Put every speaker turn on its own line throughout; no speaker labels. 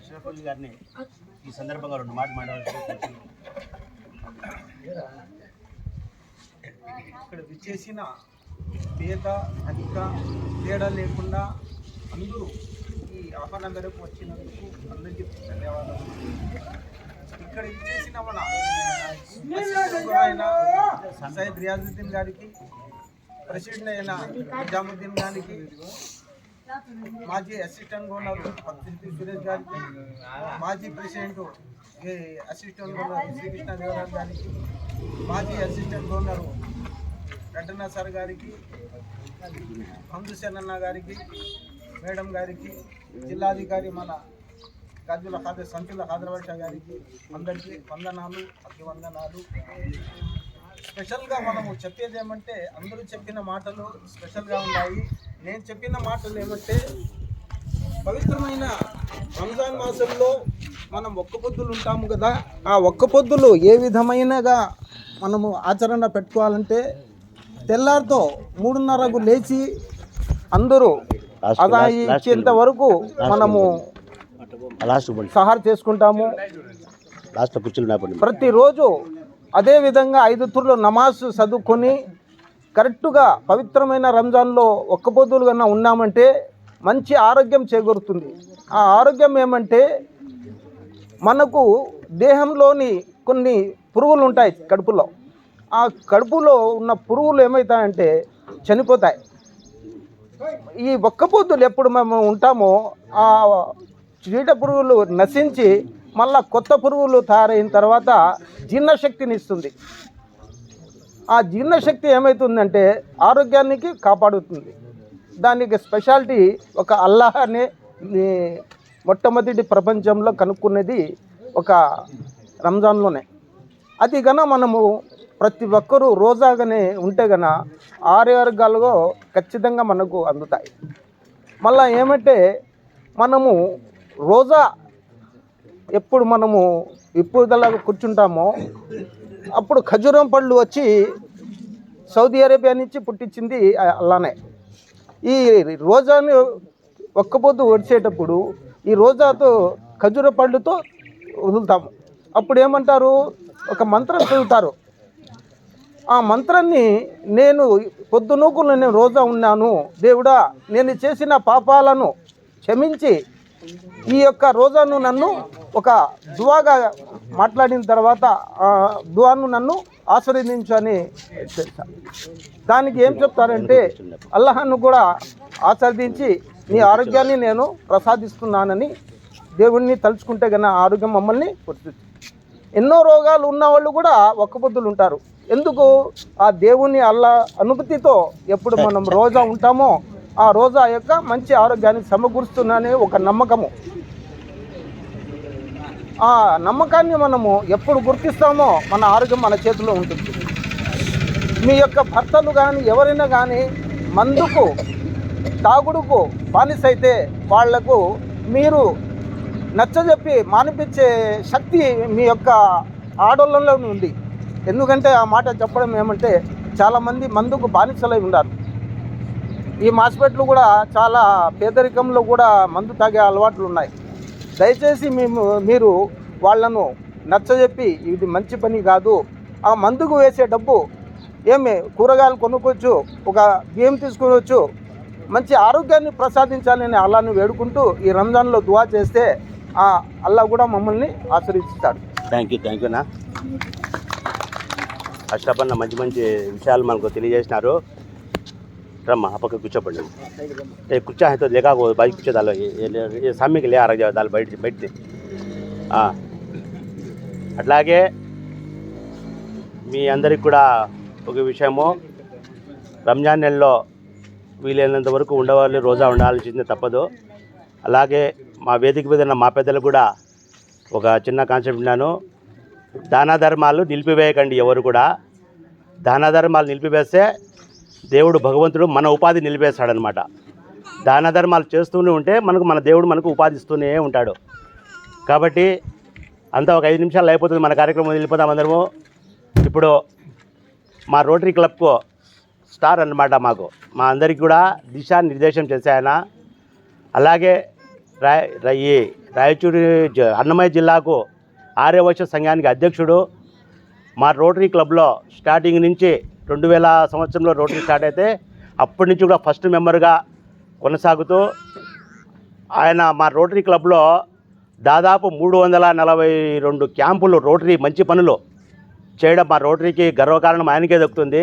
అష్రఫ్ అలీ గారిని ఈ సందర్భంగా రెండు మాట మాట్లాడాల్సి
ఇక్కడ విచ్చేసిన పేద అధిక తేడా లేకుండా అందరూ ఈ ఆహ్వానం మేరకు వచ్చినందుకు అందరికీ ధన్యవాదాలు. ఇక్కడ ఇచ్చేసిన మన అయిన రియాజుద్దీన్ గారికి ప్రెసిడెంట్ అయిన నిజాముద్దీన్ గారికి మాజీ అసిస్టెంట్ గవర్నర్ పత్రిక సురేష్ గారికి మాజీ ప్రెసిడెంట్ ఏ అసిస్టెంట్ గవర్నర్ శ్రీకృష్ణ దేవరాజు గారికి మాజీ అసిస్టెంట్ గవర్నర్ రెడ్డన్న సార్ గారికి హందుసేనన్న గారికి మేడం గారికి జిల్లాధికారి మన గాజుల ఖాదర్ సంచుల ఖాదర్వర్ష గారికి అందరికీ వందనాలు అభివందనాలు. స్పెషల్గా మనము చెప్పేది ఏమంటే అందరూ చెప్పిన మాటలు స్పెషల్గా ఉన్నాయి. నేను చెప్పిన మాటలు ఏమంటే పవిత్రమైన రంజాన్ మాసంలో మనం ఒక్క పొద్దులు ఉంటాము కదా ఆ ఒక్క పొద్దులు ఏ విధమైనగా మనము ఆచరణ పెట్టుకోవాలంటే తెల్లారితో మూడున్నరకు లేచి అందరూ అదా ఇచ్చేంత వరకు మనము సహార్ చేసుకుంటాము. ప్రతిరోజు అదే విధంగా ఐదు తుర్లు నమాజ్ చదువుకొని కరెక్ట్గా పవిత్రమైన రంజాన్లో ఒక్క పొద్దులు కన్నా ఉన్నామంటే మంచి ఆరోగ్యం చేకూరుతుంది. ఆ ఆరోగ్యం ఏమంటే మనకు దేహంలోని కొన్ని పురుగులు ఉంటాయి కడుపులో. ఆ కడుపులో ఉన్న పురుగులు ఏమవుతాయంటే చనిపోతాయి. ఈ ఒక్క పొద్దులు ఎప్పుడు మేము ఉంటామో ఆ చీడ పురుగులు నశించి మళ్ళా కొత్త పురుగులు తయారైన తర్వాత జీర్ణశక్తిని ఇస్తుంది. ఆ జీర్ణశక్తి ఏమవుతుందంటే ఆరోగ్యానికి కాపాడుతుంది. దానికి స్పెషాలిటీ ఒక అల్లాహ్ అనే మొట్టమొదటి ప్రపంచంలో కనుక్కున్నది ఒక రంజాన్లోనే. అది గన మనము ప్రతి ఒక్కరూ రోజాగానే ఉంటే గన ఆరు వర్గాలుగా ఖచ్చితంగా మనకు అందుతాయి. మళ్ళీ ఏమంటే మనము రోజా ఎప్పుడు మనము ఇప్పుడుదలా కూర్చుంటామో అప్పుడు ఖజూరం పళ్ళు వచ్చి సౌదీ అరేబియా నుంచి పుట్టించింది అలానే ఈ రోజాను ఒక్క పొద్దు వడిచేటప్పుడు ఈ రోజాతో ఖజూర పళ్ళుతో వదులుతాము. అప్పుడు ఏమంటారు? ఒక మంత్రం చదువుతారు. ఆ మంత్రాన్ని నేను పొద్దునూకులు నేను రోజా ఉన్నాను. దేవుడా నేను చేసిన పాపాలను క్షమించి ఈ యొక్క రోజాను నన్ను ఒక దువాగా మాట్లాడిన తర్వాత దువాను నన్ను ఆశీర్వదించు అని దానికి ఏం చెప్తారంటే అల్లహను కూడా ఆశీర్దించి నీ ఆరోగ్యాన్ని నేను ప్రసాదిస్తున్నానని దేవుణ్ణి తలుచుకుంటే కన్నా ఆరోగ్యం మమ్మల్ని వర్తిస్తుంది ఎన్నో రోగాలు ఉన్న వాళ్ళు కూడా ఒక్కబుద్ధులు ఉంటారు. ఎందుకు? ఆ దేవుని అల్లా అనుభూతితో ఎప్పుడు మనం రోజా ఉంటామో ఆ రోజా యొక్క మంచి ఆరోగ్యాన్ని సమకూరుస్తున్నానే ఒక నమ్మకము. ఆ నమ్మకాన్ని మనము ఎప్పుడు గుర్తిస్తామో మన ఆరోగ్యం మన చేతిలో ఉంటుంది. మీ యొక్క భర్తలు కానీ ఎవరైనా కానీ మందుకు తాగుడుకు బానిసైతే వాళ్ళకు మీరు నచ్చజెప్పి మానిపించే శక్తి మీ యొక్క ఆడోళ్ళలో ఉంది. ఎందుకంటే ఆ మాట చెప్పడం ఏమంటే చాలామంది మందుకు బానిసలై ఉన్నారు ఈ హాస్పిటల్ కూడా చాలా పేదరికంలో కూడా మందు తాగే అలవాట్లు ఉన్నాయి. దయచేసి మేము మీరు వాళ్ళను నచ్చజెప్పి ఇది మంచి పని కాదు. ఆ మందుకు వేసే డబ్బు ఏమి కూరగాయలు కొనుక్కోవచ్చు ఒక బియ్యం తీసుకోవచ్చు మంచి ఆరోగ్యాన్ని ప్రసాదించాలని అల్లాను వేడుకుంటూ ఈ రంజాన్లో దువా చేస్తే ఆ అల్లా కూడా మమ్మల్ని ఆశ్రయిస్తాడు
థ్యాంక్ యూ థ్యాంక్ యూ నా అష్రఫ్ అన్న మంచి మంచి విషయాలు మనకు తెలియజేసినారు. రమ్మా ఆ పక్క కూర్చోపండి ఏ కూర్చో అయితే లేక బయట కూర్చో దాలో ఏ సామ్యకి లే అరగ దాని బయట బయట అట్లాగే మీ అందరికి కూడా ఒక విషయము రంజాన్ నెలలో వీలైనంత వరకు ఉండేవాళ్ళు రోజా ఉండాల్సిందే తప్పదు అలాగే మా వేదిక మీద మా పెద్దలు కూడా ఒక చిన్న కాన్సెప్ట్ విన్నాను దాన ధర్మాలు నిలిపివేయకండి ఎవరు కూడా దాన ధర్మాలు నిలిపివేస్తే దేవుడు భగవంతుడు మన ఉపాధి నిలిపేస్తాడనమాట దాన ధర్మాలు చేస్తూనే ఉంటే మనకు మన దేవుడు మనకు ఉపాధి ఇస్తూనే ఉంటాడు. కాబట్టి అంతా ఒక ఐదు నిమిషాలు అయిపోతుంది మన కార్యక్రమం వెళ్ళిపోదాం అందరము. ఇప్పుడు మా రోటరీ క్లబ్కు స్టార్ అన్నమాట మాకు. మా అందరికి కూడా దిశా నిర్దేశం చేశాయన అలాగే రాయ ఈ రాయచూరి జ- అన్నమయ్య జిల్లాకు ఆర్యవైశ్య సంఘానికి అధ్యక్షుడు మా రోటరీ క్లబ్లో స్టార్టింగ్ నుంచి రెండు వేల సంవత్సరంలో రోటరీ స్టార్ట్ అయితే అప్పటి నుంచి కూడా ఫస్ట్ మెంబర్గా కొనసాగుతూ ఆయన మా రోటరీ క్లబ్లో దాదాపు మూడు వందల నలభై రెండు క్యాంపులు రోటరీ మంచి పనులు చేయడం మా రోటరీకి గర్వకారణం ఆయనకే దక్కుతుంది.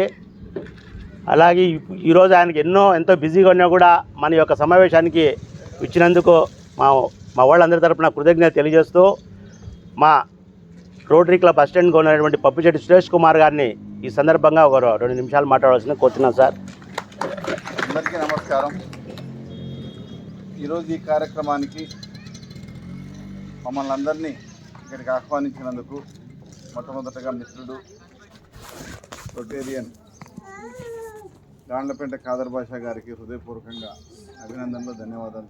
అలాగే ఈరోజు ఆయనకి ఎన్నో ఎంతో బిజీగా ఉన్నా కూడా మన యొక్క సమావేశానికి ఇచ్చినందుకు మా మా వాళ్ళందరి తరపున కృతజ్ఞత తెలియజేస్తూ మా రోటరీ క్లబ్ అసిస్టెంట్గా ఉన్నటువంటి పప్పుచెట్టి సురేష్ కుమార్ గారిని ఈ సందర్భంగా ఒక రెండు నిమిషాలు మాట్లాడవలసింది కోరుతున్నాను సార్.
అందరికీ నమస్కారం. ఈరోజు ఈ కార్యక్రమానికి మమ్మల్ని అందరినీ ఇక్కడికి ఆహ్వానించినందుకు మొట్టమొదటగా మిత్రుడు రొటేరియన్ దాండ్లపేట కాదర్ భాష గారికి హృదయపూర్వకంగా అభినందనలు ధన్యవాదాలు.